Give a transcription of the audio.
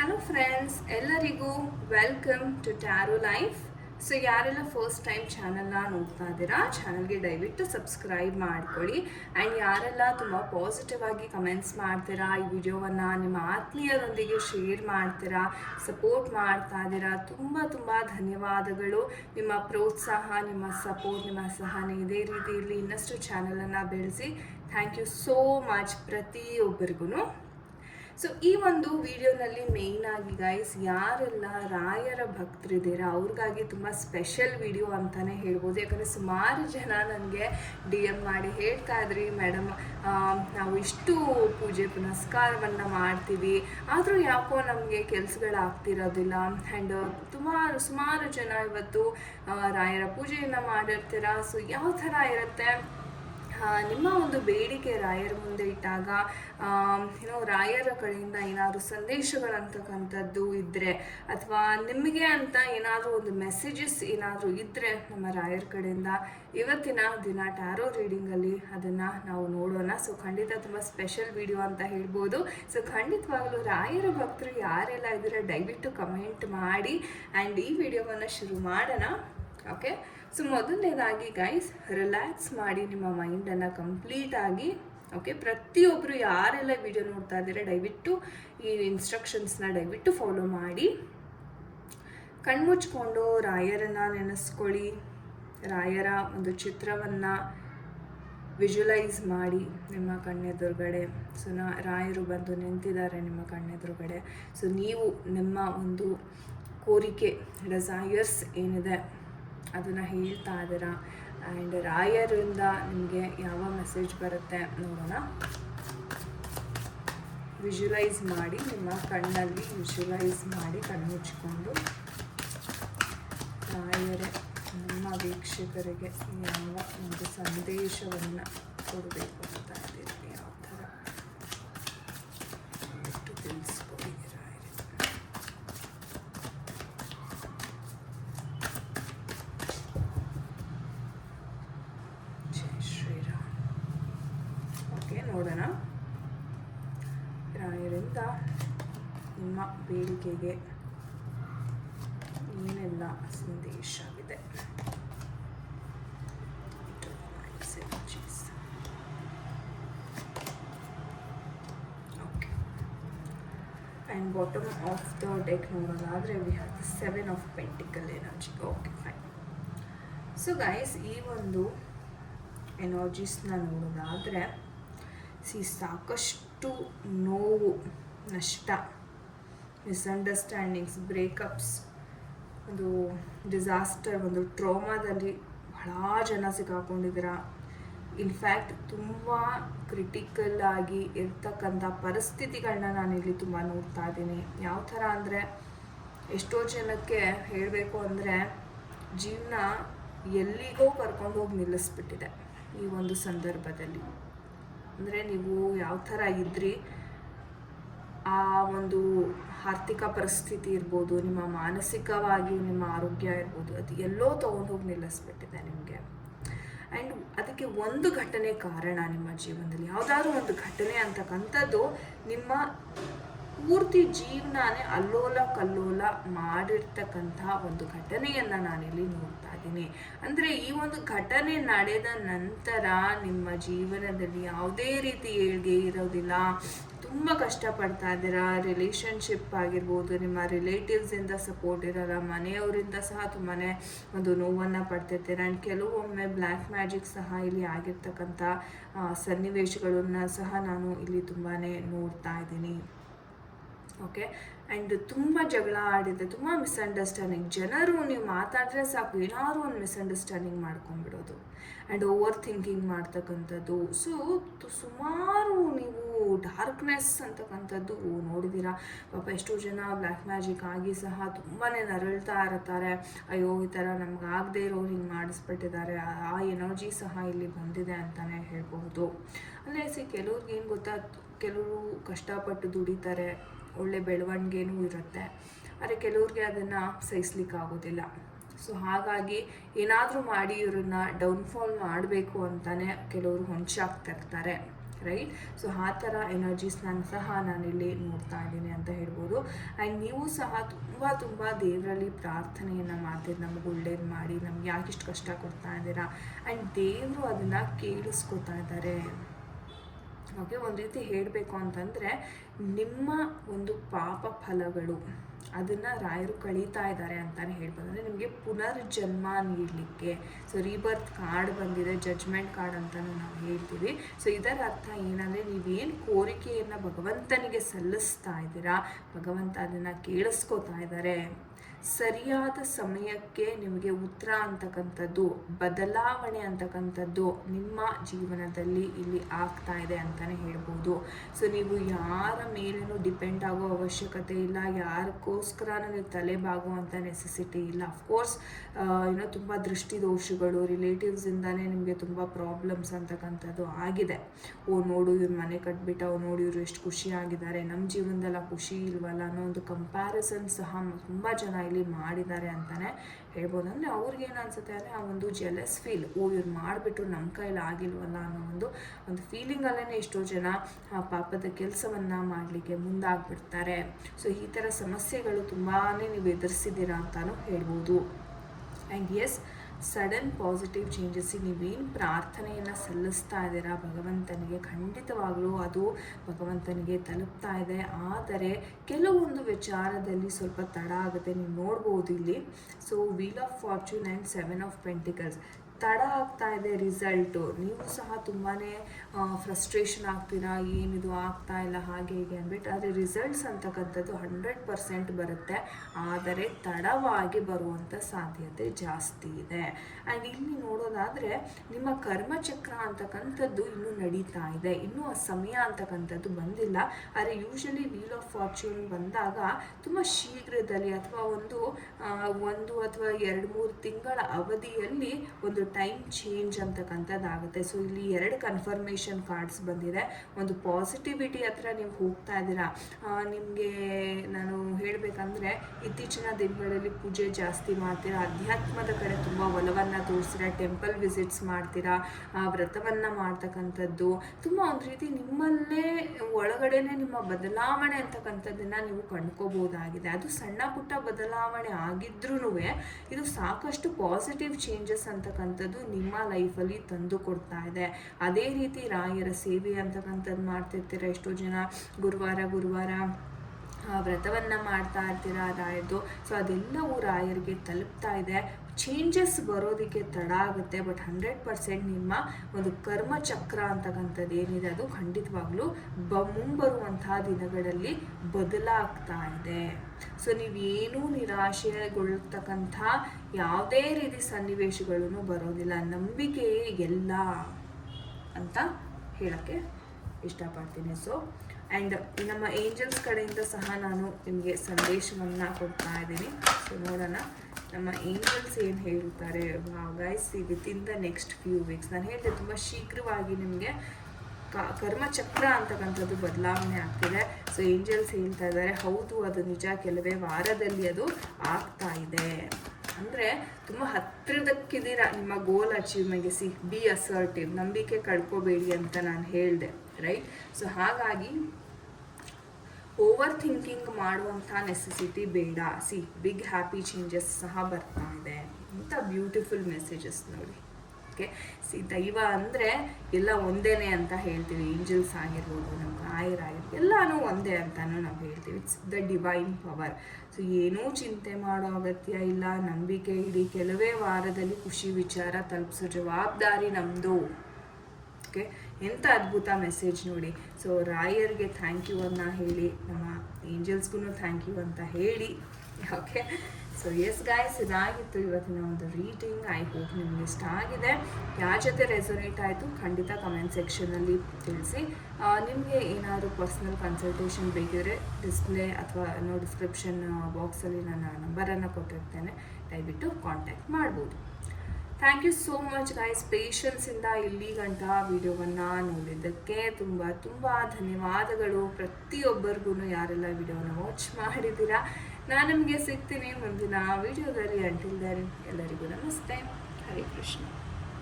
Hello friends ಎಲ್ಲರಿಗೂ welcome to tarot life so ಯಾರೆಲ್ಲ first time ಚಾನಲ್ನ ನೋಡ್ತಾ ಇದ್ದೀರಾ ಚಾನಲ್ಗೆ ದಯವಿಟ್ಟು ಸಬ್ಸ್ಕ್ರೈಬ್ ಮಾಡ್ಕೊಳ್ಳಿ. ಆ್ಯಂಡ್ ಯಾರೆಲ್ಲ ತುಂಬ ಪಾಸಿಟಿವ್ ಆಗಿ ಕಮೆಂಟ್ಸ್ ಮಾಡ್ತೀರಾ, ಈ ವಿಡಿಯೋವನ್ನು ನಿಮ್ಮ ಆತ್ಮೀಯರೊಂದಿಗೆ ಶೇರ್ ಮಾಡ್ತೀರಾ ಸಪೋರ್ಟ್ ಮಾಡ್ತಾ ಇದ್ದೀರಾ, ತುಂಬ ತುಂಬ ಧನ್ಯವಾದಗಳು. ನಿಮ್ಮ ಪ್ರೋತ್ಸಾಹ, ನಿಮ್ಮ ಸಪೋರ್ಟ್ ನಿಮ್ಮ ಸಹನೆ ಇದೇ ರೀತಿಯಲ್ಲಿ ಇನ್ನಷ್ಟು ಚಾನಲನ್ನು ಬೆಳೆಸಿ. ಥ್ಯಾಂಕ್ ಯು ಸೋ ಮಚ್ ಪ್ರತಿಯೊಬ್ಬರಿಗೂ ಸೊ ಈ ಒಂದು ವಿಡಿಯೋನಲ್ಲಿ ಆಗಿ ಗೈಸ್ ಯಾರೆಲ್ಲ ರಾಯರ ಭಕ್ತರಿದ್ದೀರಾ, ಅವ್ರಿಗಾಗಿ ತುಂಬ ಸ್ಪೆಷಲ್ ವಿಡಿಯೋ ಅಂತಲೇ ಹೇಳ್ಬೋದು. ಯಾಕಂದರೆ ಸುಮಾರು ಜನ ನನಗೆ ಡಿ ಎಂ ಮಾಡಿ ಹೇಳ್ತಾ ಇದ್ರಿ, ಮೇಡಮ್ ನಾವು ಇಷ್ಟು ಪೂಜೆ ಪುನಸ್ಕಾರವನ್ನು ಮಾಡ್ತೀವಿ. ಆದರೂ ಯಾಕೋ ನಮಗೆ ಕೆಲಸಗಳಾಗ್ತಿರೋದಿಲ್ಲ. ಆ್ಯಂಡ್ ಸುಮಾರು ಸುಮಾರು ಜನ ಇವತ್ತು ರಾಯರ ಪೂಜೆಯನ್ನು ಮಾಡಿರ್ತೀರ. ಸೊ ಯಾವ ಥರ ಇರುತ್ತೆ? ನಿಮ್ಮ ಒಂದು ಬೇಡಿಕೆ ರಾಯರ ಮುಂದೆ ಇಟ್ಟಾಗ ಏನೋ ರಾಯರ ಕಡೆಯಿಂದ ಏನಾದರೂ ಸಂದೇಶಗಳಂತಕ್ಕಂಥದ್ದು ಇದ್ದರೆ ಅಥವಾ ನಿಮಗೆ ಅಂತ ಏನಾದರೂ ಒಂದು ಮೆಸೇಜಸ್ ಏನಾದರೂ ಇದ್ದರೆ ನಮ್ಮ ರಾಯರ ಕಡೆಯಿಂದ, ಇವತ್ತಿನ ದಿನ ಟ್ಯಾರೋ ರೀಡಿಂಗಲ್ಲಿ ಅದನ್ನು ನಾವು ನೋಡೋಣ. ಸೊ ಖಂಡಿತ ತುಂಬ ಸ್ಪೆಷಲ್ ವಿಡಿಯೋ ಅಂತ ಹೇಳ್ಬೋದು. ಸೊ ಖಂಡಿತವಾಗಲೂ ರಾಯರ ಭಕ್ತರು ಯಾರೆಲ್ಲ ಇದ್ದರೆ ದಯವಿಟ್ಟು ಕಮೆಂಟ್ ಮಾಡಿ. ಆ್ಯಂಡ್ ಈ ವಿಡಿಯೋವನ್ನು ಶುರು ಮಾಡೋಣ. ಓಕೆ ಸೊ ಮೊದಲನೇದಾಗಿ ಗೈಸ್ ರಿಲ್ಯಾಕ್ಸ್ ಮಾಡಿ ನಿಮ್ಮ ಮೈಂಡನ್ನು ಕಂಪ್ಲೀಟಾಗಿ ಓಕೆ ಪ್ರತಿಯೊಬ್ಬರು ಯಾರೆಲ್ಲ ವಿಡಿಯೋ ನೋಡ್ತಾ ಇದ್ದಾರೆ, ದಯವಿಟ್ಟು ಈ ಇನ್ಸ್ಟ್ರಕ್ಷನ್ಸ್ನ ದಯವಿಟ್ಟು ಫಾಲೋ ಮಾಡಿ. ಕಣ್ಮುಚ್ಕೊಂಡು ರಾಯರನ್ನು ನೆನೆಸ್ಕೊಳ್ಳಿ. ರಾಯರ ಒಂದು ಚಿತ್ರವನ್ನು ವಿಜುವಲೈಸ್ ಮಾಡಿ ನಿಮ್ಮ ಕಣ್ಣೆದುರುಗಡೆ. ಸೊ ನಾ, ರಾಯರು ಬಂದು ನಿಂತಿದ್ದಾರೆ ನಿಮ್ಮ ಕಣ್ಣೆದುರುಗಡೆ. ಸೊ ನೀವು ನಿಮ್ಮ ಒಂದು ಕೋರಿಕೆ ಡಿಸೈರ್ಸ್ ಏನಿದೆ ಅದನ್ನು ಹೇಳ್ತಾ ಇದ್ದೀರಾ? ಆ್ಯಂಡ್ ರಾಯರಿಂದ ನಿಮಗೆ ಯಾವ ಮೆಸೇಜ್ ಬರುತ್ತೆ ನೋಡೋಣ. ವಿಜುವಲೈಸ್ ಮಾಡಿ, ನಿಮ್ಮ ಕಣ್ಣಲ್ಲಿ ವಿಜುವಲೈಸ್ ಮಾಡಿ ಕಣ್ಣು ಮುಚ್ಕೊಂಡು ರಾಯರೇ, ನಮ್ಮ ವೀಕ್ಷಕರಿಗೆ ಯಾವ ಒಂದು ಸಂದೇಶವನ್ನು ಕೊಡಬೇಕು ಅಂತ ಯಾವ ಥರ? ಎಷ್ಟು ತಿಳಿಸ್ಕೊಡಿ ರಾಯರೇ ಜೈ ಶ್ರೀರಾಮ್ ಓಕೆ ನೋಡೋಣ ರಾಯರಿಂದ ನಿಮ್ಮ ಬೇಡಿಕೆಗೆ ಏನೆಲ್ಲ okay and bottom of the deck ನೋಡೋದಾದರೆ we have the seven of pentacle energy okay fine so guys ಈ ಒಂದು ಎನರ್ಜೀಸ್ನ ನೋಡೋದಾದರೆ ಸಿ ಸಾಕಷ್ಟು ನೋವು, ನಷ್ಟ ಮಿಸ್ಅಂಡರ್ಸ್ಟ್ಯಾಂಡಿಂಗ್ಸ್ ಬ್ರೇಕಪ್ಸ್ ಒಂದು ಡಿಸಾಸ್ಟರ್ ಒಂದು ಟ್ರೋಮಾದಲ್ಲಿ ಬಹಳ ಜನ ಸಿಕ್ಕಾಕೊಂಡಿದ್ದೀರಾ. ಇನ್ಫ್ಯಾಕ್ಟ್ ತುಂಬ ಕ್ರಿಟಿಕಲ್ ಆಗಿ ಇರ್ತಕ್ಕಂಥ ಪರಿಸ್ಥಿತಿಗಳನ್ನ ನಾನಿಲ್ಲಿ ತುಂಬ ನೋಡ್ತಾ ಇದ್ದೀನಿ. ಯಾವ ಥರ ಅಂದರೆ, ಎಷ್ಟೋ ಜನಕ್ಕೆ ಹೇಳಬೇಕು ಅಂದರೆ, ಜೀವನ ಎಲ್ಲಿಗೋ ಕರ್ಕೊಂಡು ಹೋಗಿ ನಿಲ್ಲಿಸ್ಬಿಟ್ಟಿದೆ ಈ ಒಂದು ಸಂದರ್ಭದಲ್ಲಿ. ಅಂದರೆ ನೀವು ಯಾವ ಥರ ಇದ್ರಿ? ಆ ಒಂದು ಆರ್ಥಿಕ ಪರಿಸ್ಥಿತಿ ಇರ್ಬೋದು, ನಿಮ್ಮ ಮಾನಸಿಕವಾಗಿ ನಿಮ್ಮ ಆರೋಗ್ಯ ಇರ್ಬೋದು, ಅದು ಎಲ್ಲೋ ತೊಗೊಂಡೋಗಿ ನಿಲ್ಲಿಸ್ಬಿಟ್ಟಿದೆ ನಿಮಗೆ. ಆ್ಯಂಡ್ ಅದಕ್ಕೆ ಒಂದು ಘಟನೆ ಕಾರಣ ನಿಮ್ಮ ಜೀವನದಲ್ಲಿ. ಯಾವುದಾದ್ರೂ ಒಂದು ಘಟನೆ ಅಂತಕ್ಕಂಥದ್ದು ನಿಮ್ಮ ಪೂರ್ತಿ ಜೀವನನೇ ಅಲ್ಲೋಲ ಕಲ್ಲೋಲ ಮಾಡಿರ್ತಕ್ಕಂಥ ಒಂದು ಘಟನೆಯನ್ನು ನಾನಿಲ್ಲಿ ನೋಡ್ತಾ ಇದ್ದೀನಿ. ಅಂದರೆ ಈ ಒಂದು ಘಟನೆ ನಡೆದ ನಂತರ ನಿಮ್ಮ ಜೀವನದಲ್ಲಿ ಯಾವುದೇ ರೀತಿ ಏಳ್ಗೆ ಇರೋದಿಲ್ಲ. ತುಂಬ ಕಷ್ಟಪಡ್ತಾ ಇದ್ದೀರಾ? ರಿಲೇಷನ್ಶಿಪ್ ಆಗಿರ್ಬೋದು, ನಿಮ್ಮ ರಿಲೇಟಿವ್ಸಿಂದ ಸಪೋರ್ಟ್ ಇರೋಲ್ಲ, ಮನೆಯವರಿಂದ ಸಹ ತುಂಬಾ ಒಂದು ನೋವನ್ನು ಪಡ್ತಿರ್ತೀರ? ಆ್ಯಂಡ್ ಕೆಲವೊಮ್ಮೆ ಬ್ಲ್ಯಾಕ್ ಮ್ಯಾಜಿಕ್ ಸಹ ಇಲ್ಲಿ ಆಗಿರ್ತಕ್ಕಂಥ ಸನ್ನಿವೇಶಗಳನ್ನ ಸಹ ನಾನು ಇಲ್ಲಿ ತುಂಬಾ ನೋಡ್ತಾ ಇದ್ದೀನಿ. ಓಕೆ? ಆ್ಯಂಡ್ ತುಂಬ ಜಗಳ ಆಡಿದೆ ತುಂಬ ಮಿಸ್ಅಂಡರ್ಸ್ಟ್ಯಾಂಡಿಂಗ್ ಜನರು ನೀವು ಮಾತಾಡಿದ್ರೆ ಸಾಕು, ಏನಾದರೂ ಒಂದು ಮಿಸ್ಅಂಡರ್ಸ್ಟ್ಯಾಂಡಿಂಗ್ ಮಾಡ್ಕೊಂಡ್ಬಿಡೋದು. ಆ್ಯಂಡ್ ಓವರ್ ಥಿಂಕಿಂಗ್ ಮಾಡ್ತಕ್ಕಂಥದ್ದು ಸೊ ಸುಮಾರು ನೀವು ಡಾರ್ಕ್ನೆಸ್ ಅಂತಕ್ಕಂಥದ್ದು ನೋಡಿದ್ದೀರಾ ಪಾಪ ಎಷ್ಟೋ ಜನ ಬ್ಲ್ಯಾಕ್ ಮ್ಯಾಜಿಕ್ ಆಗಿ ಸಹ ತುಂಬಾ ನರಳ್ತಾ ಇರ್ತಾರೆ. ಅಯ್ಯೋ, ಈ ಥರ ನಮ್ಗೆ ಆಗದೆ ಇರೋರು ಹಿಂಗೆ ಮಾಡಿಸ್ಬಿಟ್ಟಿದ್ದಾರೆ. ಆ ಎನರ್ಜಿ ಸಹ ಇಲ್ಲಿ ಬಂದಿದೆ ಅಂತಲೇ ಹೇಳ್ಬಹುದು. ಅಂದರೆ ಸಿ ಕೆಲವ್ರಿಗೆ ಏನು ಗೊತ್ತಾ, ಕೆಲವರು ಕಷ್ಟಪಟ್ಟು ದುಡಿತಾರೆ. ಒಳ್ಳೆ ಬೆಳವಣಿಗೆನೂ ಇರುತ್ತೆ. ಆದರೆ ಕೆಲವ್ರಿಗೆ ಅದನ್ನು ಸಹಿಸ್ಲಿಕ್ಕೆ ಆಗೋದಿಲ್ಲ ಸೊ ಹಾಗಾಗಿ ಏನಾದರೂ ಮಾಡಿ ಇವ್ರನ್ನ ಡೌನ್ಫಾಲ್ ಮಾಡಬೇಕು ಅಂತಲೇ ಕೆಲವರು ಹೊಂಚಾಗ್ತಾ ಇರ್ತಾರೆ ರೈಟ್ ಸೊ ಆ ಥರ ಎನರ್ಜೀಸ್ನ ಸಹ ನಾನಿಲ್ಲಿ ನೋಡ್ತಾ ಇದ್ದೀನಿ ಅಂತ ಹೇಳ್ಬೋದು. ಆ್ಯಂಡ್ ನೀವು ಸಹ ತುಂಬ ತುಂಬ ದೇವರಲ್ಲಿ ಪ್ರಾರ್ಥನೆಯನ್ನು ಮಾಡ್ತೀರಿ, ನಮಗೆ ಒಳ್ಳೇದು ಮಾಡಿ, ನಮ್ಗೆ ಯಾಕೆ ಇಷ್ಟು ಕಷ್ಟ ಕೊಡ್ತಾ ಇದ್ದೀರಾ? ಆ್ಯಂಡ್ ದೇವರು ಅದನ್ನು ಕೇಳಿಸ್ಕೊತಾ ಇದ್ದಾರೆ. ಓಕೆ ಒಂದು ರೀತಿ ಹೇಳಬೇಕು ಅಂತಂದರೆ ನಿಮ್ಮ ಒಂದು ಪಾಪ ಫಲಗಳು ಅದನ್ನು ರಾಯರು ಕಳೀತಾ ಇದ್ದಾರೆ ಅಂತಲೇ ಹೇಳ್ಬೋದು. ಅಂದರೆ ನಿಮಗೆ ಪುನರ್ಜನ್ಮ ನೀಡಲಿಕ್ಕೆ ಸೊ ರೀಬರ್ತ್ ಕಾರ್ಡ್ ಬಂದಿದೆ ಜಡ್ಜ್ಮೆಂಟ್ ಕಾರ್ಡ್ ಅಂತಲೂ ನಾವು ಹೇಳ್ತೀವಿ. ಸೊ ಇದರ ಅರ್ಥ ಏನಂದರೆ ನೀವೇನು ಕೋರಿಕೆಯನ್ನು ಭಗವಂತನಿಗೆ ಸಲ್ಲಿಸ್ತಾ ಇದ್ದೀರಾ, ಭಗವಂತ ಅದನ್ನು ಕೇಳಿಸ್ಕೋತಾ ಇದ್ದಾರೆ ಸರಿಯಾದ ಸಮಯಕ್ಕೆ ನಿಮಗೆ ಉತ್ತರ ಅಂತಕ್ಕಂಥದ್ದು, ಬದಲಾವಣೆ ಅಂತಕ್ಕಂಥದ್ದು ನಿಮ್ಮ ಜೀವನದಲ್ಲಿ ಇಲ್ಲಿ ಆಗ್ತಾ ಇದೆ ಅಂತಲೇ ಹೇಳ್ಬೋದು. ಸೊ ನೀವು ಯಾರ ಮೇಲೇನೂ ಡಿಪೆಂಡ್ ಆಗೋ ಅವಶ್ಯಕತೆ ಇಲ್ಲ ಯಾರಕ್ಕೋಸ್ಕರ ನೀವು ತಲೆ ಬಾಗುವಂಥ ನೆಸೆಸಿಟಿ ಇಲ್ಲ. ಅಫ್ಕೋರ್ಸ್ ಏನೋ ತುಂಬ ದೃಷ್ಟಿದೋಷಗಳು ರಿಲೇಟಿವ್ಸಿಂದಾನೇ ನಿಮಗೆ ತುಂಬ ಪ್ರಾಬ್ಲಮ್ಸ್ ಅಂತಕ್ಕಂಥದ್ದು ಆಗಿದೆ. ಓ, ನೋಡು ಇವ್ರ ಮನೆ ಕಟ್ಬಿಟ್ಟು, ಓ, ನೋಡಿ ಇವರು ಎಷ್ಟು ಖುಷಿಯಾಗಿದ್ದಾರೆ. ನಮ್ಮ ಜೀವನದಲ್ಲ ಖುಷಿ ಇಲ್ವಲ್ಲ ಅನ್ನೋ ಒಂದು ಕಂಪ್ಯಾರಿಸನ್ ಸಹ ತುಂಬ ಜನ ಇಲ್ಲಿ ಮಾಡಿದ್ದಾರೆ ಅಂತಲೇ ಹೇಳ್ಬೋದು. ಅಂದರೆ ಅವ್ರಿಗೆ ಏನು ಅನಿಸುತ್ತೆ ಅಂದರೆ ಆ ಒಂದು ಜೆಲಸ್ ಫೀಲ್ ಓ ಇವ್ರು ಮಾಡಿಬಿಟ್ಟು ನಮ್ಮ ಕೈಲಿ ಆಗಿಲ್ವಲ್ಲ ಅನ್ನೋ ಒಂದು ಒಂದು ಫೀಲಿಂಗಲ್ಲೇ ಎಷ್ಟೋ ಜನ ಆ ಪಾಪದ ಕೆಲಸವನ್ನು ಮಾಡಲಿಕ್ಕೆ ಮುಂದಾಗ್ಬಿಡ್ತಾರೆ. ಸೊ ಈ ಥರ ಸಮಸ್ಯೆಗಳು ತುಂಬಾ ನೀವು ಎದುರಿಸಿದ್ದೀರಾ ಅಂತಲೂ ಹೇಳ್ಬೋದು. ಆ್ಯಂಡ್ ಎಸ್ ಸಡನ್ ಪಾಸಿಟಿವ್ ಚೇಂಜಸ್ಸಿಗೆ ನೀವೇನು ಪ್ರಾರ್ಥನೆಯನ್ನು ಸಲ್ಲಿಸ್ತಾ ಇದ್ದೀರಾ? ಭಗವಂತನಿಗೆ ಖಂಡಿತವಾಗಲೂ ಅದು ಭಗವಂತನಿಗೆ ತಲುಪ್ತಾ ಇದೆ. ಆದರೆ ಕೆಲವೊಂದು ವಿಚಾರದಲ್ಲಿ ಸ್ವಲ್ಪ ತಡ ಆಗುತ್ತೆ. ನೀವು ನೋಡ್ಬೋದು ಇಲ್ಲಿ. So wheel of fortune and seven of pentacles ತಡ ಆಗ್ತಾ ಇದೆ ರಿಸಲ್ಟು ನೀವು ಸಹ ತುಂಬಾ ಫ್ರಸ್ಟ್ರೇಷನ್ ಆಗ್ತೀರಾ? ಏನಿದು ಆಗ್ತಾ ಇಲ್ಲ? ಹಾಗೆ ಹೀಗೆ ಅಂದ್ಬಿಟ್ಟು ಆದರೆ ರಿಸಲ್ಟ್ಸ್ ಅಂತಕ್ಕಂಥದ್ದು ಹಂಡ್ರೆಡ್ ಪರ್ಸೆಂಟ್ ಬರುತ್ತೆ. ಆದರೆ ತಡವಾಗಿ ಬರುವಂಥ ಸಾಧ್ಯತೆ ಜಾಸ್ತಿ ಇದೆ. ಆ್ಯಂಡ್ ಇಲ್ಲಿ ನೋಡೋದಾದರೆ, ನಿಮ್ಮ ಕರ್ಮಚಕ್ರ ಅಂತಕ್ಕಂಥದ್ದು ಇನ್ನೂ ನಡೀತಾ ಇದೆ. ಇನ್ನೂ ಆ ಸಮಯ ಅಂತಕ್ಕಂಥದ್ದು ಬಂದಿಲ್ಲ. ಆದರೆ ಯೂಶಲಿ ವೀಲ್ ಆಫ್ ಫಾರ್ಚೂನ್ ಬಂದಾಗ ತುಂಬ ಶೀಘ್ರದಲ್ಲಿ ಅಥವಾ ಒಂದು ಒಂದು ಅಥವಾ ಎರಡು ಮೂರು ತಿಂಗಳ ಅವಧಿಯಲ್ಲಿ ಒಂದು ಟೈಮ್ ಚೇಂಜ್ ಅಂತಕ್ಕಂಥದ್ದಾಗುತ್ತೆ ಸೊ ಇಲ್ಲಿ ಎರಡು ಕನ್ಫರ್ಮೇಷನ್ ಕಾರ್ಡ್ಸ್ ಬಂದಿದೆ. ಒಂದು ಪಾಸಿಟಿವಿಟಿ ಹತ್ರ ನೀವು ಹೋಗ್ತಾ ಇದ್ದೀರಾ? ನಿಮಗೆ ನಾನು ಹೇಳಬೇಕಂದ್ರೆ, ಇತ್ತೀಚಿನ ದಿನಗಳಲ್ಲಿ ಪೂಜೆ ಜಾಸ್ತಿ ಮಾಡ್ತೀರಾ? ಅಧ್ಯಾತ್ಮದ ಕಡೆ ತುಂಬ ಒಲವನ್ನು ತೋರಿಸ್ತೀರಾ ಟೆಂಪಲ್ ವಿಸಿಟ್ಸ್ ಮಾಡ್ತೀರಾ? ವ್ರತವನ್ನು ಮಾಡ್ತಕ್ಕಂಥದ್ದು. ತುಂಬ ಒಂದು ರೀತಿ ನಿಮ್ಮಲ್ಲೇ, ಒಳಗಡೆನೆ ನಿಮ್ಮ ಬದಲಾವಣೆ ಅಂತಕ್ಕಂಥದ್ದನ್ನು ನೀವು ಕಂಡ್ಕೋಬೋದಾಗಿದೆ. ಅದು ಸಣ್ಣ ಪುಟ್ಟ ಬದಲಾವಣೆ ಆಗಿದ್ರೂ ಇದು ಸಾಕಷ್ಟು ಪಾಸಿಟಿವ್ ಚೇಂಜಸ್ ಅಂತಕ್ಕಂಥದ್ದು ನಿಮ್ಮ ಲೈಫಲ್ಲಿ ತಂದು ಕೊಡ್ತಾ ಇದೆ. ಅದೇ ರೀತಿ ರಾಯರ ಸೇವೆ ಅಂತಕ್ಕಂಥದ್ದು ಮಾಡ್ತಿರ್ತೀರ ಎಷ್ಟೋ ಜನ ಗುರುವಾರ ಗುರುವಾರ ವ್ರತವನ್ನು ಮಾಡ್ತಾ ಇರ್ತೀರ ರಾಯರ್ದು ಸೊ ಅದೆಲ್ಲವೂ ರಾಯರಿಗೆ ತಲುಪ್ತಾ ಇದೆ. ಚೇಂಜಸ್ ಬರೋದಕ್ಕೆ ತಡ ಆಗುತ್ತೆ ಬಟ್ ಹಂಡ್ರೆಡ್ ಪರ್ಸೆಂಟ್ ನಿಮ್ಮ ಒಂದು ಕರ್ಮ ಚಕ್ರ ಅಂತಕ್ಕಂಥದ್ದು ಏನಿದೆ, ಅದು ಖಂಡಿತವಾಗ್ಲೂ ಬ, ಮುಂಬರುವಂತಹ ದಿನಗಳಲ್ಲಿ ಬದಲಾಗ್ತಾ ಇದೆ. ಸೊ ನೀವೇನೂ ನಿರಾಶೆಗೊಳ್ತಕ್ಕಂಥ ಯಾವುದೇ ರೀತಿ ಸನ್ನಿವೇಶಗಳೂ ಬರೋದಿಲ್ಲ. ನಂಬಿಕೆ ಎಲ್ಲ ಅಂತ ಹೇಳೋಕ್ಕೆ ಇಷ್ಟಪಡ್ತೀನಿ. ಸೊ ಆ್ಯಂಡ್ ನಮ್ಮ ಏಂಜಲ್ಸ್ ಕಡೆಯಿಂದ ಸಹ ನಾನು ನಿಮಗೆ ಸಂದೇಶವನ್ನು ಕೊಡ್ತಾ ಇದ್ದೀನಿ. ಸೊ ನೋಡೋಣ ನಮ್ಮ ಏಂಜಲ್ಸ್ ಏನು ಹೇಳ್ತಾರೆ guys in the next few weeks ನಾನು ಹೇಳಿದೆ ತುಂಬ ಶೀಘ್ರವಾಗಿ ನಿಮಗೆ ಕರ್ಮಚಕ್ರ ಅಂತಕ್ಕಂಥದ್ದು ಬದಲಾವಣೆ ಆಗ್ತಿದೆ. ಸೊ ಏಂಜಲ್ಸ್ ಹೇಳ್ತಾ ಇದ್ದಾರೆ, ಹೌದು, ಅದು ನಿಜ. ಕೆಲವೇ ವಾರದಲ್ಲಿ ಅದು ಆಗ್ತಾ ಇದೆ. ಅಂದರೆ ತುಂಬ ಹತ್ತಿರದಕ್ಕಿದ್ದೀರಾ ನಿಮ್ಮ ಗೋಲ್ ಅಚೀವ್ಮೆಂಟ್ಗೆ ಸಿ ಬಿ ಅಸರ್ಟಿವ್ ನಂಬಿಕೆ ಕಳ್ಕೋಬೇಡಿ ಅಂತ ನಾನು ಹೇಳಿದೆ ರೈಟ್ ಸೊ ಹಾಗಾಗಿ ಓವರ್ ಥಿಂಕಿಂಗ್ ಮಾಡುವಂಥ ನೆಸೆಸಿಟಿ ಬೇಡ. ಸಿ ಬಿಗ್ ಹ್ಯಾಪಿ ಚೇಂಜಸ್ ಸಹ ಬರ್ತಾ ಇದೆ. ಇಂಥ ಬ್ಯೂಟಿಫುಲ್ ಮೆಸೇಜಸ್ ನೋಡಿ. ಓಕೆ ಸಿ ದೈವ ಅಂದರೆ ಎಲ್ಲ ಒಂದೇನೆ ಅಂತ ಹೇಳ್ತೀವಿ. ಏಂಜಲ್ಸ್ ಆಗಿರ್ಬೋದು, ನಮ್ಮ ಆಗಿರ್ಬೋದು, ಎಲ್ಲನೂ ಒಂದೇ ಅಂತಲೂ ನಾವು ಹೇಳ್ತೀವಿ. It's the divine power so ಏನೂ ಚಿಂತೆ ಮಾಡೋ ಅಗತ್ಯ ಇಲ್ಲ. ನಂಬಿಕೆ ಇಡೀ. ಕೆಲವೇ ವಾರದಲ್ಲಿ ಖುಷಿ ವಿಚಾರ ತಲುಪಿಸೋ. ಜವಾಬ್ದಾರಿ ನಮ್ಮದು ಓಕೆ ಎಂಥ ಅದ್ಭುತ ಮೆಸೇಜ್ ನೋಡಿ. ಸೊ ರಾಯರ್ಗೆ ಥ್ಯಾಂಕ್ ಯು ಅನ್ನ ಹೇಳಿ, ನಮ್ಮ ಏಂಜಲ್ಸ್ಗೂ ಥ್ಯಾಂಕ್ ಯು ಅಂತ ಹೇಳಿ. ಓಕೆ ಸೊ ಎಸ್ ಗಾಯ್ಸ್ ಇದಾಗಿತ್ತು ಇವತ್ತಿನ ಒಂದು ರೀಡಿಂಗ್ ಐ ಹೋಪ್ ನಿಮ್ಗೆ ಇಷ್ಟ ಆಗಿದೆ. ಯಾರ ಜೊತೆ ರೆಸೊನೇಟ್ ಆಯಿತು, ಖಂಡಿತ ಕಮೆಂಟ್ ಸೆಕ್ಷನಲ್ಲಿ ತಿಳಿಸಿ. ನಿಮಗೆ ಏನಾದರೂ ಪರ್ಸ್ನಲ್ ಕನ್ಸಲ್ಟೇಷನ್ ಬೇಕಿದ್ರೆ ಡಿಸ್ಪ್ಲೇ ಅಥವಾ ನೋ ಡಿಸ್ಕ್ರಿಪ್ಷನ್ ಬಾಕ್ಸಲ್ಲಿ ನನ್ನ ನಂಬರನ್ನು ಕೊಟ್ಟಿರ್ತೇನೆ. ದಯವಿಟ್ಟು ಕಾಂಟ್ಯಾಕ್ಟ್ ಮಾಡ್ಬೋದು. Thank you so much guys ಪೇಷನ್ಸಿಂದ ಇಲ್ಲಿ ಗಂಟ ವಿಡಿಯೋವನ್ನು ನೋಡಿದ್ದಕ್ಕೆ ತುಂಬ ತುಂಬ ಧನ್ಯವಾದಗಳು. ಪ್ರತಿಯೊಬ್ಬರಿಗೂ ಯಾರೆಲ್ಲ ವಿಡಿಯೋನ ವಾಚ್ ಮಾಡಿದ್ದೀರಾ ನಾನು ನಿಮಗೆ ಸಿಗ್ತೀನಿ ಮುಂದಿನ ವಿಡಿಯೋದಲ್ಲಿ. ಅಂಟಿಲ್ ಎಲ್ಲರಿಗೂ ನಮಸ್ತೆ. ಹರೇ ಕೃಷ್ಣ.